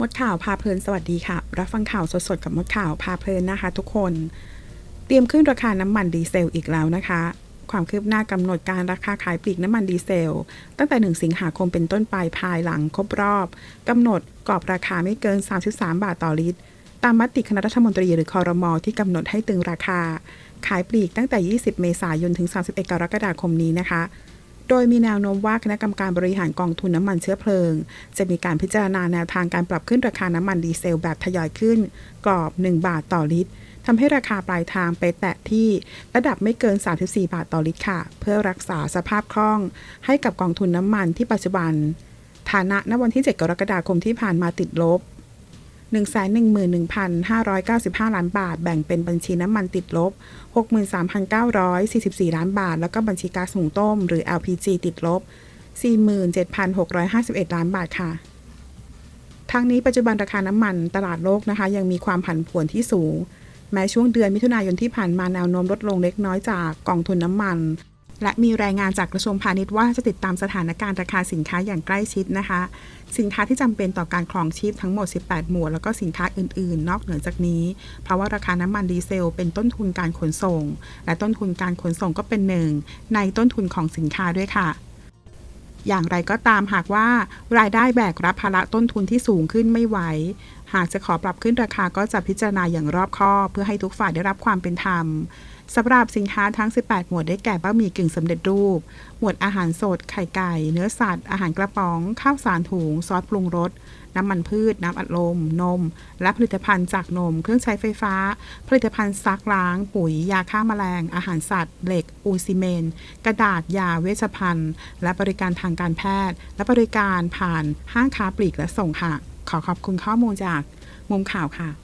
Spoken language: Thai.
มดข่าวพาเพลินสวัสดีค่ะ รับฟังข่าวสดๆกับมดข่าวพาเพลินนะคะ ทุกคน เตรียมขึ้นราคาน้ำมันดีเซลอีกแล้วนะคะ ความคืบหน้ากำหนดการราคาขายปลีกน้ำมันดีเซล ตั้งแต่ 1 สิงหาคมเป็นต้นไปภายหลังครบรอบกำหนดกรอบราคาไม่เกิน 33 บาทต่อลิตร ตามมติคณะรัฐมนตรีหรือคอรมอที่กำหนดให้ตึงราคา ขายปลีกตั้งแต่ 20 เมษายนถึง 31 กรกฎาคมนี้นะคะ โดยมีแนวโน้มว่าคณะกรรมการบริหารกองทุนน้ำมันเชื้อเพลิง จะมีการพิจารณาแนวทางการปรับขึ้นราคาน้ำมันดีเซลแบบทยอยขึ้น กรอบ 1 บาทต่อลิตรทำให้ราคาปลายทางไปแตะที่ระดับไม่เกิน 34 บาทต่อลิตรค่ะ เพื่อรักษาสภาพคล่อง ให้กับกองทุนน้ำมันที่ปัจจุบัน ฐานะณวันที่ 7 กรกฎาคมที่ผ่านมาติดลบ 111,595 ล้านบาท แบ่งเป็นบัญชีน้ำมันติดลบ 63,944 ล้านบาท แล้วก็บัญชีก๊าซหุงต้ม หรือ LPG ติดลบ 47,651 ล้านบาทค่ะทั้งนี้ปัจจุบันราคาน้ำมันตลาดโลกนะคะ ยังมีความผันผวนที่สูง แม้ช่วงเดือนมิถุนายนที่ผ่านมาแนวโน้มลดลงเล็กน้อยจากกองทุนน้ำมัน และมีรายงานจากกระทรวงพาณิชย์ว่าจะติดตามสถานการณ์ราคาสินค้าอย่างใกล้ชิดนะคะ สินค้าที่จำเป็นต่อการครองชีพทั้งหมด 18 หมวด แล้วก็สินค้าอื่น ๆ นอกเหนือจากนี้ เพราะว่าราคาน้ำมันดีเซล เป็นต้นทุนการขนส่ง และต้นทุนการขนส่งก็เป็นหนึ่งในต้นทุนของสินค้าด้วยค่ะอย่างไรก็ตามหากว่ารายได้แบกรับภาระต้นทุนที่สูงขึ้นไม่ไหว หากจะขอปรับขึ้นราคาก็จะพิจารณาอย่างรอบคอบ เพื่อให้ทุกฝ่ายได้รับความเป็นธรรม สำหรับสินค้าทั้ง 18 หมวดได้แก่บะหมี่กึ่งสำเร็จรูป หมวดอาหารสด ไข่ไก่ เนื้อสัตว์ อาหารกระป๋อง ข้าวสารถุง ซอสปรุงรส น้ำมันพืช น้ำอัดลม นม และผลิตภัณฑ์จากนม เครื่องใช้ไฟฟ้า ผลิตภัณฑ์ซักล้าง ปุ๋ย ยาฆ่าแมลง อาหารสัตว์ เหล็ก ปูซีเมน กระดาษ ยาเวชภัณฑ์ และบริการทางการแพทย์ และบริการผ่านห้างค้าปลีกและส่งค่ะ ขอขอบคุณข้อมูลจากมุมข่าวค่ะ